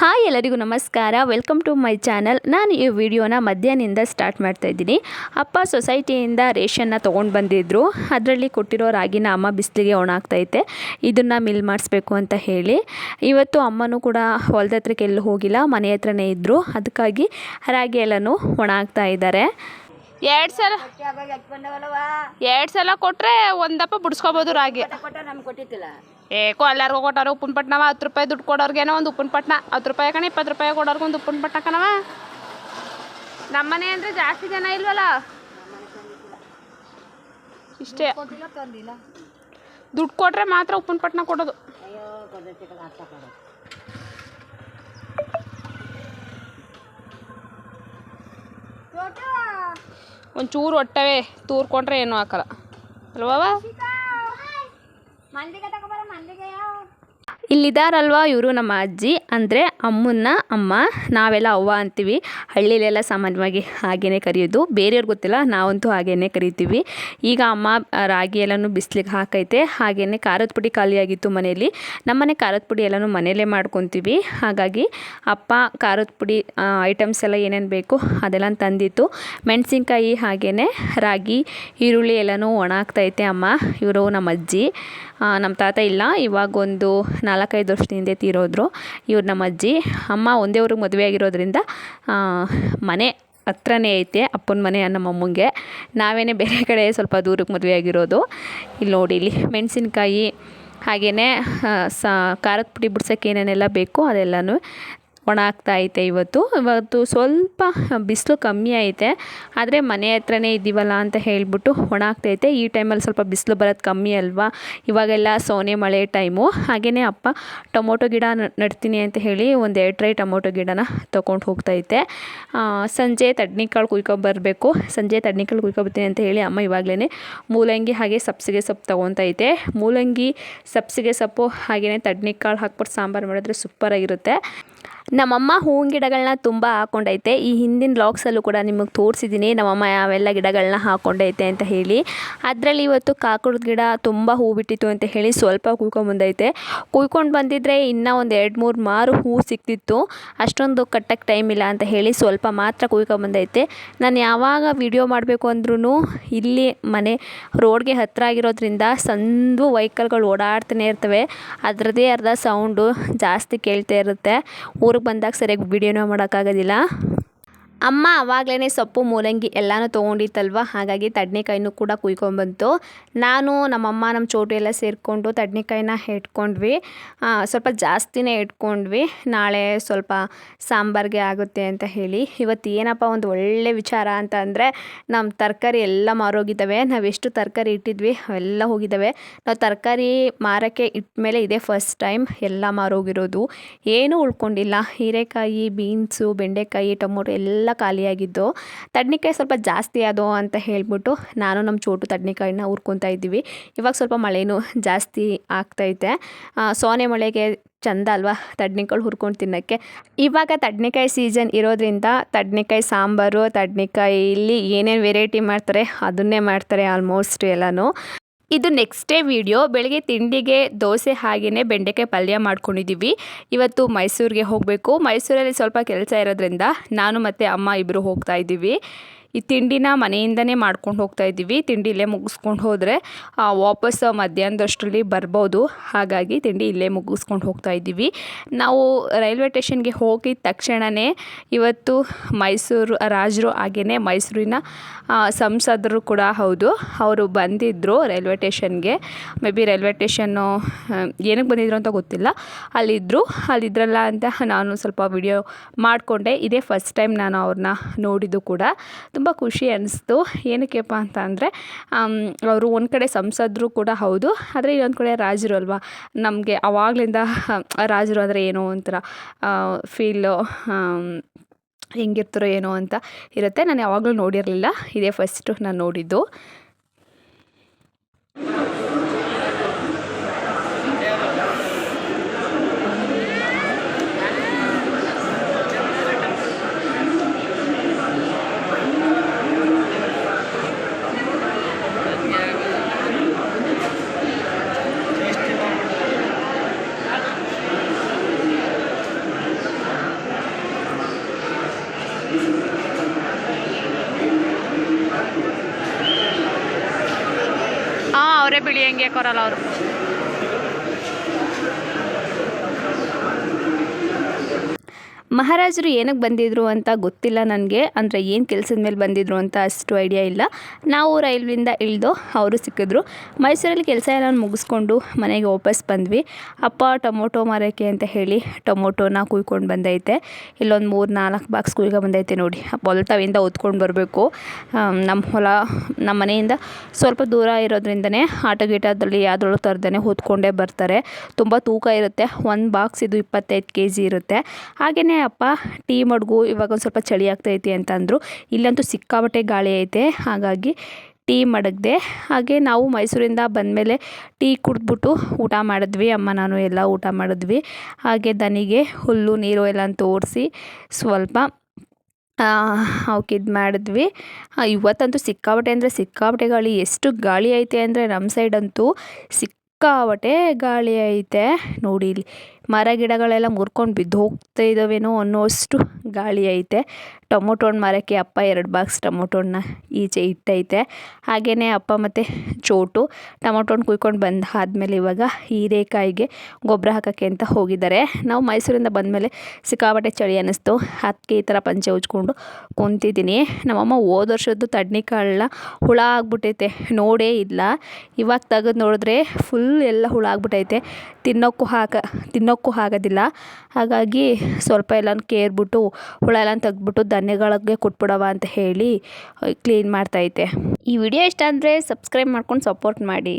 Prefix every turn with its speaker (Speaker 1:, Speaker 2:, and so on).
Speaker 1: Hi ಎಲ್ಲರಿಗೂ ನಮಸ್ಕಾರ. Welcome to my channel ನಾನು ಈ ವಿಡಿಯೋನ ಮಧ್ಯಾಹ್ನದಿಂದ ಸ್ಟಾರ್ಟ್ ಮಾಡ್ತಾ ಇದ್ದೀನಿ. ಅಪ್ಪ ಸೊಸೈಟಿಯಿಂದ ರೇಷನ್ನ ತೊಗೊಂಡು ಬಂದಿದ್ದರು ಅದರಲ್ಲಿ ಕೊಟ್ಟಿರೋ ರಾಗಿನ ಅಮ್ಮ ಬಿಸಿಲಿಗೆ ಒಣಾಗ್ತೈತೆ. ಇದನ್ನು ಮಿಲ್ ಮಾಡಿಸ್ಬೇಕು ಅಂತ ಹೇಳಿ. ಇವತ್ತು ಅಮ್ಮನೂ ಕೂಡ ಹೊಲದ ಹತ್ರಕ್ಕೆ ಎಲ್ಲೂ ಹೋಗಿಲ್ಲ. ಮನೆ ಹತ್ರನೇ ಇದ್ದರು ಅದಕ್ಕಾಗಿ ರಾಗಿ ಎಲ್ಲನೂ ಒಣಾಗ್ತಾ ಇದ್ದಾರೆ.
Speaker 2: ಎರಡು ಸಲ ಎರಡು ಸಲ ಕೊಟ್ರೆ ಒಂದಪ್ಪ ಬಿಡಿಸ್ಕೋಬೋದು ರಾಗಿ. ಏ ಎಲ್ಲರಿಗೂ ಕೊಟ್ಟಾರ ಉಪ್ಪಿನ ಪಟ್ನವ ಹತ್ತು ರೂಪಾಯಿ ದುಡ್ಡು ಕೊಡೋರ್ಗೇನೋ ಒಂದು ಉಪ್ಪಿನ ಪಟ್ನ ಹತ್ತು ರೂಪಾಯಿ ಕಣ ಇಪ್ಪತ್ತು ರೂಪಾಯಿ ಕೊಡೋರ್ಗೆ ಒಂದು ಉಪ್ಪಿನ ಪಟ್ನ ಕಣವ? ನಮ್ಮನೆ ಅಂದರೆ ಜಾಸ್ತಿ ಜನ ಇಲ್ವಲ್ಲ? ಇಷ್ಟೇ. ದುಡ್ಡು ಕೊಟ್ರೆ ಮಾತ್ರ ಉಪ್ಪಿನ ಪಟ್ನ ಕೊಡೋದು. ಒಂಚೂರು ಹೊಟ್ಟವೆ ತೂರ್ಕೊಂಡ್ರೆ ಏನೂ ಹಾಕಲ್ಲ.
Speaker 3: ಅಲ್ವಾ
Speaker 1: ಇಲ್ಲಿದ್ದಾರಲ್ವ ಇವರು ನಮ್ಮ ಅಜ್ಜಿ? ಅಂದರೆ ಅಮ್ಮನ್ನ, ಅಮ್ಮ, ನಾವೆಲ್ಲ ಅವ್ವ ಅಂತೀವಿ. ಹಳ್ಳಿಲೆಲ್ಲ ಸಾಮಾನ್ಯವಾಗಿ ಹಾಗೇ ಕರೆಯೋದು. ಬೇರೆಯವ್ರಿಗೆ ಗೊತ್ತಿಲ್ಲ, ನಾವಂತೂ ಹಾಗೇ ಕರಿತೀವಿ. ಈಗ ಅಮ್ಮ ರಾಗಿ ಎಲ್ಲನೂ ಬಿಸಿಲಿಗೆ ಹಾಕೈತೆ. ಹಾಗೆಯೇ ಖಾರದ ಪುಡಿ ಖಾಲಿಯಾಗಿತ್ತು ಮನೆಯಲ್ಲಿ. ನಮ್ಮನೆ ಖಾರದ ಪುಡಿ ಎಲ್ಲನೂ ಮನೆಯಲ್ಲೇ ಮಾಡ್ಕೊತೀವಿ. ಹಾಗಾಗಿ ಅಪ್ಪ ಖಾರದ ಪುಡಿ ಐಟಮ್ಸ್ ಎಲ್ಲ ಏನೇನು ಬೇಕು ಅದೆಲ್ಲ ತಂದಿತ್ತು. ಮೆಣಸಿನ್ಕಾಯಿ ಹಾಗೆಯೇ ರಾಗಿ, ಈರುಳ್ಳಿ ಎಲ್ಲನೂ ಒಣ ಅಮ್ಮ. ಇವರು ನಮ್ಮ ಅಜ್ಜಿ. ನಮ್ಮ ತಾತ ಇಲ್ಲ ಇವಾಗ ಒಂದು ನಾಲ್ಕೈದು ವರ್ಷದ ಹಿಂದೆ ತೀರೋದ್ರು. ಇವ್ರು ನಮ್ಮ ಅಜ್ಜಿ, ಅಮ್ಮ ಒಂದೇ ಊರಿಗೆ ಮದುವೆ ಆಗಿರೋದ್ರಿಂದ ಮನೆ ಹತ್ರನೇ ಐತೆ, ಅಪ್ಪನ ಮನೆ ನಮ್ಮ ಅಮ್ಮಂಗೆ ನಾವೇನೇ ಬೇರೆ ಕಡೆ ಸ್ವಲ್ಪ ದೂರಕ್ಕೆ ಮದುವೆ ಆಗಿರೋದು. ಇಲ್ಲಿ ನೋಡಿ, ಇಲ್ಲಿ ಮೆಣಸಿನ್ಕಾಯಿ ಹಾಗೆಯೇ ಸ, ಖಾರದ ಪುಡಿ ಬಿಡ್ಸೋಕ್ಕೆ ಏನೇನೆಲ್ಲ ಬೇಕು ಅದೆಲ್ಲನೂ ಒಣ ಆಗ್ತಾ ಐತೆ ಇವತ್ತು. ಇವತ್ತು ಸ್ವಲ್ಪ ಬಿಸಿಲು ಕಮ್ಮಿ ಐತೆ. ಆದರೆ ಮನೆ ಹತ್ರನೇ ಇದ್ದೀವಲ್ಲ ಅಂತ ಹೇಳಿಬಿಟ್ಟು ಒಣ ಆಗ್ತೈತೆ ಈ ಟೈಮಲ್ಲಿ ಸ್ವಲ್ಪ ಬಿಸಿಲು ಬರೋದು ಕಮ್ಮಿ ಅಲ್ವಾ? ಇವಾಗೆಲ್ಲ ಸೋನೆ ಮಳೆ ಟೈಮು. ಹಾಗೆಯೇ ಅಪ್ಪ ಟೊಮೊಟೊ ಗಿಡ ನಡ್ತೀನಿ ಅಂತ ಹೇಳಿ ಒಂದು ಎರಡು ಟ್ರೈ ಟೊಮೊಟೊ ಗಿಡನ ತೊಗೊಂಡು ಹೋಗ್ತೈತೆ ಸಂಜೆ ತಡ್ನಿಕಾಳು ಕುಯ್ಕೊಬರ್ಬೇಕು ಸಂಜೆ ತಡ್ನಿಕಾಳು ಕುಯ್ಕೊಬರ್ತೀನಿ ಅಂತ ಹೇಳಿ ಅಮ್ಮ ಇವಾಗಲೇ ಮೂಲಂಗಿ ಹಾಗೆ ಸಬ್ಸಿಗೆ ಸೊಪ್ಪು ತೊಗೊತೈತೆ ಮೂಲಂಗಿ ಸಬ್ಸಿಗೆ ಸೊಪ್ಪು ಹಾಗೆಯೇ ತಡ್ನಿಕಾಳು ಹಾಕ್ಬಿಟ್ಟು ಸಾಂಬಾರು ಮಾಡಿದ್ರೆ ಸೂಪರಾಗಿರುತ್ತೆ. ನಮ್ಮಮ್ಮ ಹೂವಿನ ಗಿಡಗಳನ್ನ ತುಂಬ ಹಾಕೊಂಡೈತೆ. ಈ ಹಿಂದಿನ ಬ್ಲಾಗ್ಸಲ್ಲೂ ಕೂಡ ನಿಮಗೆ ತೋರಿಸಿದ್ದೀನಿ ನಮ್ಮಮ್ಮ ಯಾವೆಲ್ಲ ಗಿಡಗಳನ್ನ ಹಾಕೊಂಡೈತೆ ಅಂತ ಹೇಳಿ. ಅದರಲ್ಲಿ ಇವತ್ತು ಕಾಕಡದ ಗಿಡ ತುಂಬ ಹೂ ಬಿಟ್ಟಿತ್ತು ಅಂತ ಹೇಳಿ ಸ್ವಲ್ಪ ಕುಯ್ಕೊಂಬಂದೈತೆ ಕುಯ್ಕೊಂಡು ಬಂದಿದ್ರೆ ಇನ್ನೂ ಒಂದು ಎರಡು ಮೂರು ಮಾರು ಹೂ ಸಿಕ್ತಿತ್ತು. ಅಷ್ಟೊಂದು ಕಟ್ಟಕ್ಕೆ ಟೈಮ್ ಇಲ್ಲ ಅಂತ ಹೇಳಿ ಸ್ವಲ್ಪ ಮಾತ್ರ ಕುಯ್ಕೊಂಬಂದೈತೆ ನಾನು ಯಾವಾಗ ವಿಡಿಯೋ ಮಾಡಬೇಕು ಅಂದ್ರೂ ಇಲ್ಲಿ ಮನೆ ರೋಡ್ಗೆ ಹತ್ತಿರ ಆಗಿರೋದ್ರಿಂದ ಸಂದು ವೆಹಿಕಲ್ಗಳು ಓಡಾಡ್ತಾನೆ ಇರ್ತವೆ. ಅದರದೇ ಅರ್ಧ ಸೌಂಡು ಜಾಸ್ತಿ ಕೇಳ್ತಾ ಇರುತ್ತೆ. ಊರಿಗೆ ಬಂದಾಗ ಸರಿಯಾಗಿ ವೀಡಿಯೋನೂ ಮಾಡೋಕ್ಕಾಗೋದಿಲ್ಲ. ಅಮ್ಮ ಆವಾಗಲೇ ಸೊಪ್ಪು, ಮೂಲಂಗಿ ಎಲ್ಲನೂ ತೊಗೊಂಡಿತ್ತಲ್ವ? ಹಾಗಾಗಿ ತಡ್ನೆಕಾಯಿನೂ ಕೂಡ ಕುಯ್ಕೊಂಬಂತು. ನಾನು, ನಮ್ಮಮ್ಮ, ನಮ್ಮ ಚೋಟು ಎಲ್ಲ ಸೇರಿಕೊಂಡು ತಡ್ನೆಕಾಯಿನ ಇಟ್ಕೊಂಡ್ವಿ. ಸ್ವಲ್ಪ ಜಾಸ್ತಿನೇ ಇಟ್ಕೊಂಡ್ವಿ. ನಾಳೆ ಸ್ವಲ್ಪ ಸಾಂಬಾರಿಗೆ ಆಗುತ್ತೆ ಅಂತ ಹೇಳಿ. ಇವತ್ತು ಏನಪ್ಪ ಒಂದು ಒಳ್ಳೆ ವಿಚಾರ ಅಂತ ಅಂದರೆ, ನಮ್ಮ ತರಕಾರಿ ಎಲ್ಲ ಮಾರೋಗಿದ್ದಾವೆ. ನಾವು ಎಷ್ಟು ತರಕಾರಿ ಇಟ್ಟಿದ್ವಿ ಅವೆಲ್ಲ ಹೋಗಿದ್ದಾವೆ. ನಾವು ತರಕಾರಿ ಮಾರೋಕ್ಕೆ ಇಟ್ಮೇಲೆ ಇದೇ ಫಸ್ಟ್ ಟೈಮ್ ಎಲ್ಲ ಮಾರೋಗಿರೋದು. ಏನೂ ಉಳ್ಕೊಂಡಿಲ್ಲ. ಹೀರೆಕಾಯಿ, ಬೀನ್ಸು, ಬೆಂಡೆಕಾಯಿ, ಟೊಮೊಟೊ ಎಲ್ಲ ಖಾಲಿಯಾಗಿದ್ದು ತಡ್ನಿಕಾಯಿ ಸ್ವಲ್ಪ ಜಾಸ್ತಿ ಆದೋ ಅಂತ ಹೇಳ್ಬಿಟ್ಟು ನಾನು ನಮ್ಮ ಚೋಟು ತಡ್ನಿಕಾಯಿನ ಹುರ್ಕೊತಾ ಇದ್ದೀವಿ. ಇವಾಗ ಸ್ವಲ್ಪ ಮಳೆನೂ ಜಾಸ್ತಿ ಆಗ್ತೈತೆ. ಸೋನೆ ಮಳೆಗೆ ಚಂದ ಅಲ್ವಾ ತಡ್ನಿಕಾಳು ಹುರ್ಕೊಂಡು ತಿನ್ನೋಕ್ಕೆ? ಇವಾಗ ತಡ್ನಿಕಾಯಿ ಸೀಸನ್ ಇರೋದ್ರಿಂದ ತಡ್ನಿಕಾಯಿ ಸಾಂಬಾರು ತಡ್ನಿಕಾಯಲ್ಲಿ ಏನೇನು ವೆರೈಟಿ ಮಾಡ್ತಾರೆ ಅದನ್ನೇ ಮಾಡ್ತಾರೆ ಆಲ್ಮೋಸ್ಟ್ ಎಲ್ಲನೂ. ಇದು ನೆಕ್ಸ್ಟ್ ಡೇ ವಿಡಿಯೋ ಬೆಳಗ್ಗೆ ತಿಂಡಿಗೆ ದೋಸೆ ಹಾಗೆಯೇ ಬೆಂಡೆಕಾಯಿ ಪಲ್ಯ ಮಾಡ್ಕೊಂಡಿದ್ದೀವಿ ಇವತ್ತು ಮೈಸೂರಿಗೆ ಹೋಗಬೇಕು. ಮೈಸೂರಲ್ಲಿ ಸ್ವಲ್ಪ ಕೆಲಸ ಇರೋದ್ರಿಂದ ನಾನು ಮತ್ತು ಅಮ್ಮ ಇಬ್ಬರು ಹೋಗ್ತಾ ಇದ್ದೀವಿ. ಈ ತಿಂಡಿನ ಮನೆಯಿಂದನೇ ಮಾಡ್ಕೊಂಡು ಹೋಗ್ತಾ ಇದ್ದೀವಿ. ತಿಂಡಿ ಇಲ್ಲೇ ಮುಗಿಸ್ಕೊಂಡು ಹೋದರೆ ವಾಪಸ್ ಮಧ್ಯಾಹ್ನದಷ್ಟರಲ್ಲಿ ಬರ್ಬೋದು. ಹಾಗಾಗಿ ತಿಂಡಿ ಇಲ್ಲೇ ಮುಗಿಸ್ಕೊಂಡು ಹೋಗ್ತಾ ಇದ್ದೀವಿ. ನಾವು ರೈಲ್ವೆ ಸ್ಟೇಷನ್ಗೆ ಹೋಗಿದ ತಕ್ಷಣವೇ ಇವತ್ತು ಮೈಸೂರು, ರಾಜರು ಹಾಗೆಯೇ ಮೈಸೂರಿನ ಸಂಸದರು ಕೂಡ ಹೌದು. ಅವರು ಬಂದಿದ್ದರು ರೈಲ್ವೆ ಸ್ಟೇಷನ್ಗೆ. ಮೇ ಬಿ ರೈಲ್ವೆ ಸ್ಟೇಷನ್ನು ಏನಕ್ಕೆ ಬಂದಿದ್ರು ಅಂತ ಗೊತ್ತಿಲ್ಲ. ಅಲ್ಲಿದ್ದರು ಅಲ್ಲಿದ್ರಲ್ಲ ಅಂತ ನಾನು ಸ್ವಲ್ಪ ವಿಡಿಯೋ ಮಾಡಿಕೊಂಡೆ. ಇದೇ ಫಸ್ಟ್ ಟೈಮ್ ನಾನು ಅವ್ರನ್ನ ನೋಡಿದ್ದು ಕೂಡ. ತುಂಬ ಖುಷಿ ಅನ್ನಿಸ್ತು ಏನಕ್ಕೆಪ್ಪ ಅಂತ ಅಂದರೆ ಅವರು ಒಂದು ಕಡೆ ಸಂಸದರು ಕೂಡ ಹೌದು, ಆದರೆ ಇನ್ನೊಂದು ಕಡೆ ರಾಜರು ಅಲ್ವಾ? ನಮಗೆ ಅವಾಗಲಿಂದ ರಾಜರು ಅಂದರೆ ಏನೋ ಒಂಥರ ಫೀಲು ಹೆಂಗಿರ್ತಾರೋ ಏನೋ ಅಂತ ಇರುತ್ತೆ. ನಾನು ಯಾವಾಗಲೂ ನೋಡಿರಲಿಲ್ಲ. ಇದೇ ಫಸ್ಟು ನಾನು ನೋಡಿದ್ದು.
Speaker 2: ಇಳಿಯಂಗೆ ಕೊರಲ್ಲ ಅವರು.
Speaker 1: ಮಹಾರಾಜರು ಏನಕ್ಕೆ ಬಂದಿದ್ರು ಅಂತ ಗೊತ್ತಿಲ್ಲ ನನಗೆ, ಅಂದರೆ ಏನು ಕೆಲಸದ ಮೇಲೆ ಬಂದಿದ್ರು ಅಂತ ಅಷ್ಟು ಐಡಿಯಾ ಇಲ್ಲ. ನಾವು ರೈಲ್ವಿಂದ ಇಳಿದು ಅವರು ಸಿಕ್ಕಿದ್ರು. ಮೈಸೂರಲ್ಲಿ ಕೆಲಸ ಎಲ್ಲ ಮುಗಿಸ್ಕೊಂಡು ಮನೆಗೆ ವಾಪಸ್ ಬಂದ್ವಿ. ಅಪ್ಪ, ಟೊಮೊಟೊ ಮಾರೋಕ್ಕೆ ಅಂತ ಹೇಳಿ ಟೊಮೊಟೊನ ಕುಯ್ಕೊಂಡು ಬಂದೈತೆ. ಇಲ್ಲೊಂದು ಮೂರು ನಾಲ್ಕು ಬಾಕ್ಸ್ ಕುಯ್ಕೊ ಬಂದೈತೆ ನೋಡಿ. ಹೊಲ್ತಾವಿಂದ ಹೊತ್ಕೊಂಡು ಬರಬೇಕು. ನಮ್ಮ ಹೊಲ, ನಮ್ಮ ಮನೆಯಿಂದ ಸ್ವಲ್ಪ ದೂರ ಇರೋದ್ರಿಂದನೇ ಆಟೋ ಗೀಟೋದಲ್ಲಿ ಯಾವುದ್ರೊಳಗೆ ತರದೇ ಹೊತ್ಕೊಂಡೇ ಬರ್ತಾರೆ. ತುಂಬ ತೂಕ ಇರುತ್ತೆ. ಒಂದು ಬಾಕ್ಸ್ ಇದು ಇಪ್ಪತ್ತೈದು ಕೆ ಜಿ ಇರುತ್ತೆ. ಹಾಗೆಯೇ ಅಪ್ಪ, ಟೀ ಮಡ್ಗು ಇವಾಗ ಒಂದು ಸ್ವಲ್ಪ ಚಳಿ ಆಗ್ತೈತಿ ಅಂತ ಅಂದರು. ಇಲ್ಲಂತೂ ಸಿಕ್ಕಾಬಟ್ಟೆ ಗಾಳಿ ಐತೆ, ಹಾಗಾಗಿ ಟೀ ಮಡಗಿದೆ. ಹಾಗೆ ನಾವು ಮೈಸೂರಿಂದ ಬಂದಮೇಲೆ ಟೀ ಕುಡಿದ್ಬಿಟ್ಟು ಊಟ ಮಾಡಿದ್ವಿ. ಅಮ್ಮ, ನಾನು ಎಲ್ಲ ಊಟ ಮಾಡಿದ್ವಿ. ಹಾಗೆ ದನಿಗೆ ಹುಲ್ಲು, ನೀರು ಎಲ್ಲ ತೋರಿಸಿ ಸ್ವಲ್ಪ ಅವಕ್ಕಿದು ಮಾಡಿದ್ವಿ. ಇವತ್ತಂತೂ ಸಿಕ್ಕಾಬಟ್ಟೆ ಅಂದರೆ ಸಿಕ್ಕಾಬಟ್ಟೆ ಗಾಳಿ. ಎಷ್ಟು ಗಾಳಿ ಐತೆ ಅಂದರೆ ನಮ್ಮ ಸೈಡಂತೂ ಸಿಕ್ಕಾಪಟ್ಟೆ ಗಾಳಿ ಐತೆ. ನೋಡಿ ಇಲ್ಲಿ ಮರ ಗಿಡಗಳೆಲ್ಲ ಮುರ್ಕೊಂಡು ಬಿದ್ದು ಹೋಗ್ತಾ ಇದ್ದಾವೇನೋ ಅನ್ನೋಷ್ಟು ಗಾಳಿ ಐತೆ. ಟೊಮೊಟೊ ಹಣ್ಣು ಮಾರೋಕ್ಕೆ ಅಪ್ಪ ಎರಡು ಬಾಕ್ಸ್ ಟೊಮೊಟೊ ಹಣ್ಣ ಈಚೆ ಇಟ್ಟೈತೆ. ಹಾಗೆಯೇ ಅಪ್ಪ ಮತ್ತು ಚೋಟು. ಟೊಮೊಟೊ ಹಣ್ಣು ಕುಯ್ಕೊಂಡು ಬಂದು ಆದಮೇಲೆ ಇವಾಗ ಹೀರೆಕಾಯಿಗೆ ಗೊಬ್ಬರ ಹಾಕೋಕ್ಕೆ ಅಂತ ಹೋಗಿದ್ದಾರೆ. ನಾವು ಮೈಸೂರಿಂದ ಬಂದಮೇಲೆ ಸಿಕ್ಕಾಪಟ್ಟೆ ಚಳಿ ಅನ್ನಿಸ್ತು. ಅದಕ್ಕೆ ಈ ಥರ ಪಂಚೆ ಉಜ್ಕೊಂಡು ಕುಂತಿದ್ದೀನಿ. ನಮ್ಮಮ್ಮ ಹೋದ ವರ್ಷದ್ದು ತಡ್ನಿಕಾಳನ್ನ ಹುಳ ಆಗ್ಬಿಟ್ಟೈತೆ. ನೋಡೇ ಇಲ್ಲ. ಇವಾಗ ತೆಗೆದು ನೋಡಿದ್ರೆ ಫುಲ್ ಎಲ್ಲ ಹುಳ ಆಗ್ಬಿಟ್ಟೈತೆ. ತಿನ್ನೋಕ್ಕೂ ಹಾಕ, ತಿನ್ನೋಕ್ಕೂ ಆಗೋದಿಲ್ಲ. ಹಾಗಾಗಿ ಸ್ವಲ್ಪ ಎಲ್ಲ ಕೇರ್ಬಿಟ್ಟು ಹುಳ ಎಲ್ಲ ತೆಗೆದ್ಬಿಟ್ಟು ಧನ್ಯಗಳಿಗೆ ಕೊಟ್ಬಿಡವ ಅಂತ ಹೇಳಿ ಕ್ಲೀನ್ ಮಾಡ್ತೈತೆ ಈ ವಿಡಿಯೋ ಇಷ್ಟ ಅಂದರೆ ಸಬ್ಸ್ಕ್ರೈಬ್ ಮಾಡ್ಕೊಂಡು ಸಪೋರ್ಟ್ ಮಾಡಿ.